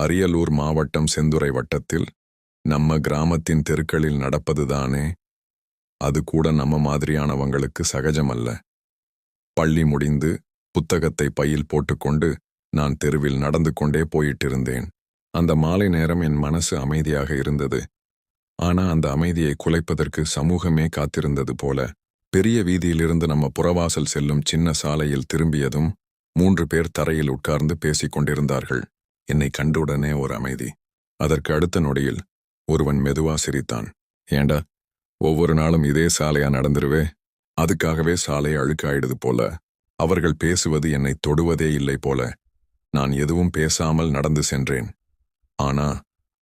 அரியலூர் மாவட்டம் செந்துறை வட்டத்தில் நம்ம கிராமத்தின் தெருக்களில் நடப்பதுதானே? அது கூட நம்ம மாதிரியானவங்களுக்கு சகஜமல்ல. பள்ளி முடிந்து புத்தகத்தை பையில் போட்டுக்கொண்டு நான் தெருவில் நடந்து கொண்டே போயிட்டிருந்தேன். அந்த மாலை நேரம் என் மனசு அமைதியாக இருந்தது. ஆனா அந்த அமைதியை குலைப்பதற்கு சமூகமே காத்திருந்தது போல. பெரிய வீதியிலிருந்து நம்ம புறவாசல் செல்லும் சின்ன சாலையில் திரும்பியதும் மூன்று பேர் தரையில் உட்கார்ந்து பேசிக் கொண்டிருந்தார்கள் என்னை கண்டவுடனே ஒரு அமைதி. அதற்கு அடுத்த நொடியில் ஒருவன் மெதுவா சிரித்தான். ஏண்டா ஒவ்வொரு நாளும் இதே சாலையா நடந்துருவே? அதுக்காகவே சாலை அழுக்காயிடுது போல. அவர்கள் பேசுவது என்னை தொடுவதே இல்லை போல. நான் எதுவும் பேசாமல் நடந்து சென்றேன். ஆனா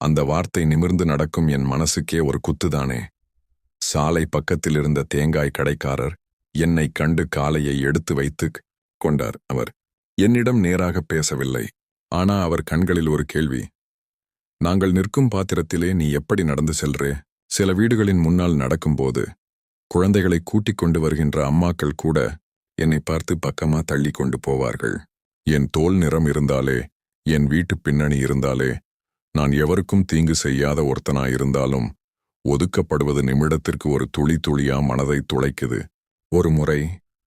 அந்த வார்த்தை நிமிர்ந்து நடக்கும் என் மனசுக்கே ஒரு குத்துதானே. சாலை பக்கத்தில் இருந்த தேங்காய் கடைக்காரர் என்னை கண்டு காலையை எடுத்து வைத்து கொண்டார். அவர் என்னிடம் நேராக பேசவில்லை. ஆனா அவர் கண்களில் ஒரு கேள்வி. நாங்கள் நிற்கும் பாத்திரத்திலே நீ எப்படி நடந்து செல்றே? சில வீடுகளின் முன்னால் நடக்கும்போது குழந்தைகளை கூட்டிக் கொண்டு வருகின்ற அம்மாக்கள் கூட என்னை பார்த்து பக்கமா தள்ளி கொண்டு போவார்கள். என் தோல் நிறம் இருந்தாலே என் வீட்டு பின்னணி இருந்தாலே நான் எவருக்கும் தீங்கு செய்யாத ஒருத்தனாயிருந்தாலும் ஒதுக்கப்படுவது நிமிடத்திற்கு ஒரு துளி துளியா மனதை துளைக்குது. ஒரு முறை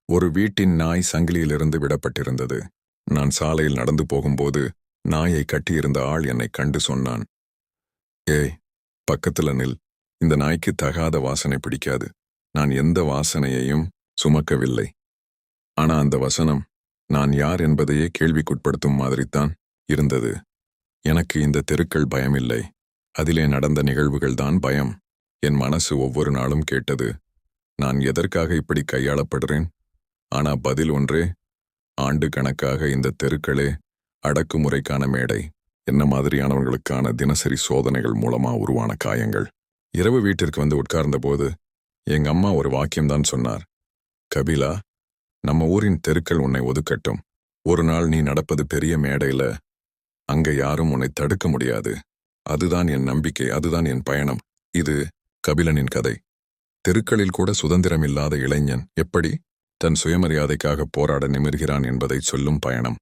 ஒரு வீட்டின் நாய் சங்கிலியிலிருந்து விடப்பட்டிருந்தது. நான் சாலையில் நடந்து போகும்போது நாயை கட்டியிருந்த ஆள் என்னை கண்டு சொன்னான். ஏய் பக்கத்துல நில். இந்த நாய்க்கு தகாத வாசனை பிடிக்காது. நான் எந்த வாசனையையும் சுமக்கவில்லை. ஆனா அந்த வசனம் நான் யார் என்பதையே கேள்விக்குட்படுத்தும் மாதிரித்தான் இருந்தது. எனக்கு இந்த தெருக்கள் பயமில்லை. அதிலே நடந்த நிகழ்வுகள்தான் பயம். என் மனசு ஒவ்வொரு நாளும் கேட்டது. நான் எதற்காக இப்படி கையாளப்படுறேன்? ஆனா பதில் ஒன்றே ஆண்டு கணக்காக இந்த தெருக்களே அடக்குமுறைக்கான மேடை. என்ன மாதிரியானவர்களுக்கான தினசரி சோதனைகள் மூலமா உருவான காயங்கள். இரவு வீட்டிற்கு வந்து உட்கார்ந்தபோது எங்க அம்மா ஒரு வாக்கியம்தான் சொன்னார். கபிலா நம்ம ஊரின் தெருக்கள் உன்னை ஒதுக்கட்டும். ஒரு நாள் நீ நடப்பது பெரிய மேடையில அங்க யாரும் உன்னை தடுக்க முடியாது. அதுதான் என் நம்பிக்கை அதுதான் என் பயணம். இது கபிலனின் கதை. தெருக்களில் கூட சுதந்திரம் இல்லாத இளைஞன். எப்படி? தன் சுயமரியாதைக்காக போராட நிமிர்கிறான் என்பதை சொல்லும் பயணம்.